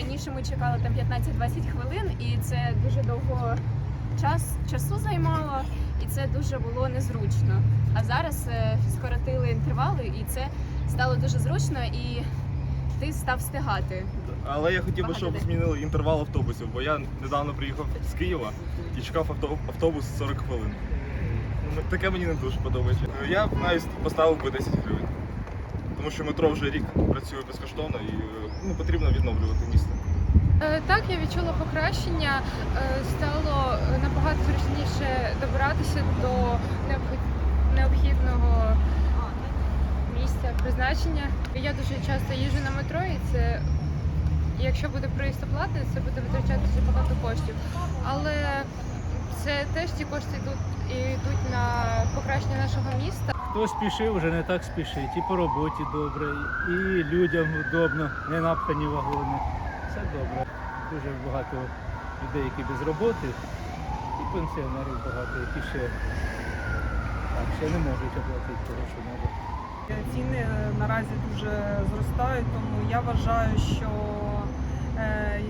Раніше ми чекали там 15-20 хвилин, і це дуже довго час, часу займало, і це дуже було незручно. А зараз е, скоротили інтервали, і це стало дуже зручно, і ти став встигати. Але я хотів би, щоб змінили інтервал автобусів, бо я недавно приїхав з Києва і чекав автобус 40 хвилин. Ну, Таке мені не дуже подобається. Я навіть поставив би 10 гривень. Тому що метро вже рік працює безкоштовно і е, ну, потрібно відновлювати місто. Е, Так, я відчула покращення. Е, Стало набагато зручніше добиратися до необхідного місця призначення. Я дуже часто їжджу на метро, і це якщо буде проїзд оплати, це буде витрачатися багато коштів. Але це теж ці кошти йдуть йдуть на покращення нашого міста. Хто спішив, вже не так спішить. І по роботі добре, і людям удобно, не напхані вагони. Все добре. Дуже багато людей, які без роботи, і пенсіонерів багато, які ще, так, ще не можуть оплатити того, що треба. Ціни е, наразі дуже зростають, тому я вважаю, що е,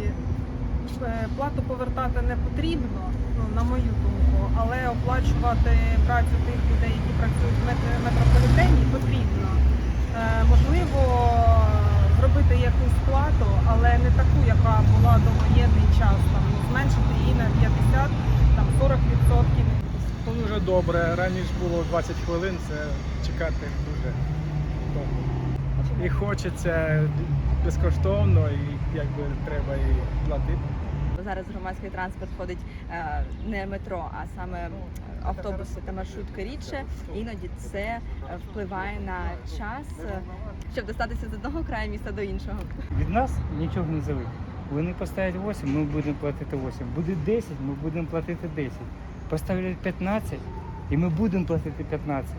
е, плату повертати не потрібно, ну, на мою думку, але оплачувати працю тих людей, які працюють в мет- метрополітені, потрібно. Е, Можливо, зробити якусь плату, але не таку, яка була до воєнний час, там, ну, зменшити її на 50, там, 40%. Ну, дуже добре. Раніше було 20 хвилин, це чекати дуже довго. І хочеться безкоштовно, і якби треба і платити. Зараз громадський транспорт ходить е, не метро, а саме автобуси та маршрутки рідше. Іноді це е, впливає на час, е, щоб достатися з одного краю міста до іншого. Від нас нічого не залежить. Вони поставлять 8, ми будемо платити 8. Буде 10, ми будемо платити 10. Поставлять 15, і ми будемо платити 15.